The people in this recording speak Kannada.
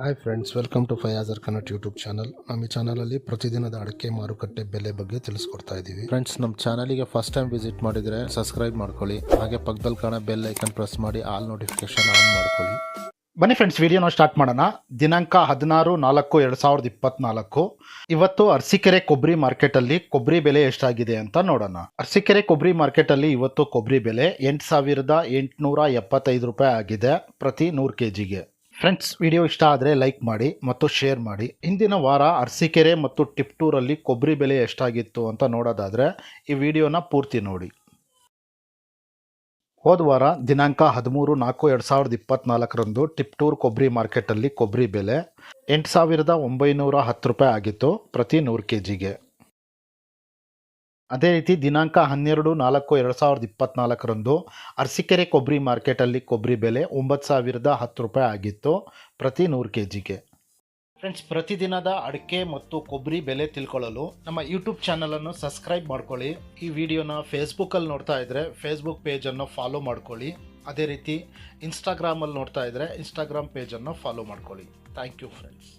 ಹಾಯ್ ಫ್ರೆಂಡ್ಸ್ ವೆಲ್ಕಮ್ ಟು ಫಯಾಜರ್ ಕನ್ನಟ್ ಯೂಟ್ಯೂಬ್ ಚಾನಲ್ ನಮ್ಮ ಈ ಚಾನಲಲ್ಲಿ ಪ್ರತಿದಿನದ ಅಡಿಕೆ ಮಾರುಕಟ್ಟೆ ಬೆಲೆ ಬಗ್ಗೆ ತಿಳಿಸ್ಕೊಡ್ತಾ ಇದ್ದೀವಿ. ಫ್ರೆಂಡ್ಸ್ ನಮ್ಮ ಚಾನಲಿಗೆ ಫಸ್ಟ್ ಟೈಮ್ ವಿಸಿಟ್ ಮಾಡಿದರೆ ಸಬ್ಸ್ಕ್ರೈಬ್ ಮಾಡ್ಕೊಳ್ಳಿ. ಹಾಗೆ ಪಕ್ಕದಲ್ಲಿ ಕಾಣೋ ಬೆಲ್ ಐಕನ್ ಪ್ರೆಸ್ ಮಾಡಿ ಆಲ್ ನೋಟಿಫಿಕೇಶನ್ ಆನ್ ಮಾಡ್ಕೊಳ್ಳಿ. ಬನ್ನಿ ಫ್ರೆಂಡ್ಸ್ ವಿಡಿಯೋನ ಸ್ಟಾರ್ಟ್ ಮಾಡೋಣ. ದಿನಾಂಕ ಹದಿನಾರು ನಾಲ್ಕು ಎರಡು ಸಾವಿರದ ಇಪ್ಪತ್ನಾಲ್ಕು. ಇವತ್ತು ಅರಸೀಕೆರೆ ಕೊಬ್ಬರಿ ಮಾರ್ಕೆಟಲ್ಲಿ ಕೊಬ್ಬರಿ ಬೆಲೆ ಎಷ್ಟಾಗಿದೆ ಅಂತ ನೋಡೋಣ. ಅರಸಿಕೆರೆ ಕೊಬ್ಬರಿ ಮಾರ್ಕೆಟಲ್ಲಿ ಇವತ್ತು ಕೊಬ್ಬರಿ ಬೆಲೆ ಎಂಟು ಸಾವಿರದ ಎಂಟುನೂರ ಎಪ್ಪತ್ತೈದು ರೂಪಾಯಿ ಆಗಿದೆ ಪ್ರತಿ ನೂರು ಕೆ ಜಿಗೆ ಫ್ರೆಂಡ್ಸ್ ವಿಡಿಯೋ ಇಷ್ಟ ಆದರೆ ಲೈಕ್ ಮಾಡಿ, ಮತ್ತು ಶೇರ್ ಮಾಡಿ. ಹಿಂದಿನ ವಾರ ಅರಸೀಕೆರೆ ಮತ್ತು ಟಿಪ್ಟೂರಲ್ಲಿ ಕೊಬ್ಬರಿ ಬೆಲೆ ಎಷ್ಟಾಗಿತ್ತು ಅಂತ ನೋಡೋದಾದರೆ, ಈ ವಿಡಿಯೋನ ಪೂರ್ತಿ ನೋಡಿ. ಹೋದ ವಾರ ದಿನಾಂಕ ಹದಿಮೂರು ನಾಲ್ಕು ಎರಡು ಸಾವಿರದ ಇಪ್ಪತ್ತ್ನಾಲ್ಕರಂದು ಟಿಪ್ಟೂರ್ ಕೊಬ್ಬರಿ ಮಾರ್ಕೆಟಲ್ಲಿ ಕೊಬ್ಬರಿ ಬೆಲೆ ಎಂಟು ಸಾವಿರದ ಒಂಬೈನೂರ ಹತ್ತು ರೂಪಾಯಿ ಆಗಿತ್ತು ಪ್ರತಿ ನೂರು ಕೆ ಜಿಗೆ ಅದೇ ರೀತಿ ದಿನಾಂಕ ಹನ್ನೆರಡು, ನಾಲ್ಕು, ಎರಡು ಸಾವಿರದ ಇಪ್ಪತ್ತ್ನಾಲ್ಕರಂದು ಅರಸೀಕೆರೆ ಕೊಬ್ಬರಿ ಮಾರ್ಕೆಟಲ್ಲಿ ಕೊಬ್ಬರಿ ಬೆಲೆ ಒಂಬತ್ತು ಸಾವಿರದ ಹತ್ತು ರೂಪಾಯಿ ಆಗಿತ್ತು, ಪ್ರತಿ ನೂರು ಕೆ ಜಿಗೆ ಫ್ರೆಂಡ್ಸ್, ಪ್ರತಿದಿನದ ಅಡಿಕೆ ಮತ್ತು ಕೊಬ್ಬರಿ ಬೆಲೆ ತಿಳ್ಕೊಳ್ಳಲು ನಮ್ಮ ಯೂಟ್ಯೂಬ್ ಚಾನಲನ್ನು ಸಬ್ಸ್ಕ್ರೈಬ್ ಮಾಡ್ಕೊಳ್ಳಿ. ಈ ವಿಡಿಯೋನ ಫೇಸ್ಬುಕ್ಕಲ್ಲಿ ನೋಡ್ತಾ ಇದ್ದರೆ ಫೇಸ್ಬುಕ್ ಪೇಜನ್ನು ಫಾಲೋ ಮಾಡ್ಕೊಳ್ಳಿ. ಅದೇ ರೀತಿ ಇನ್ಸ್ಟಾಗ್ರಾಮಲ್ಲಿ ನೋಡ್ತಾ ಇದ್ದರೆ ಇನ್ಸ್ಟಾಗ್ರಾಮ್ ಪೇಜನ್ನು ಫಾಲೋ ಮಾಡ್ಕೊಳ್ಳಿ. Thank you, friends.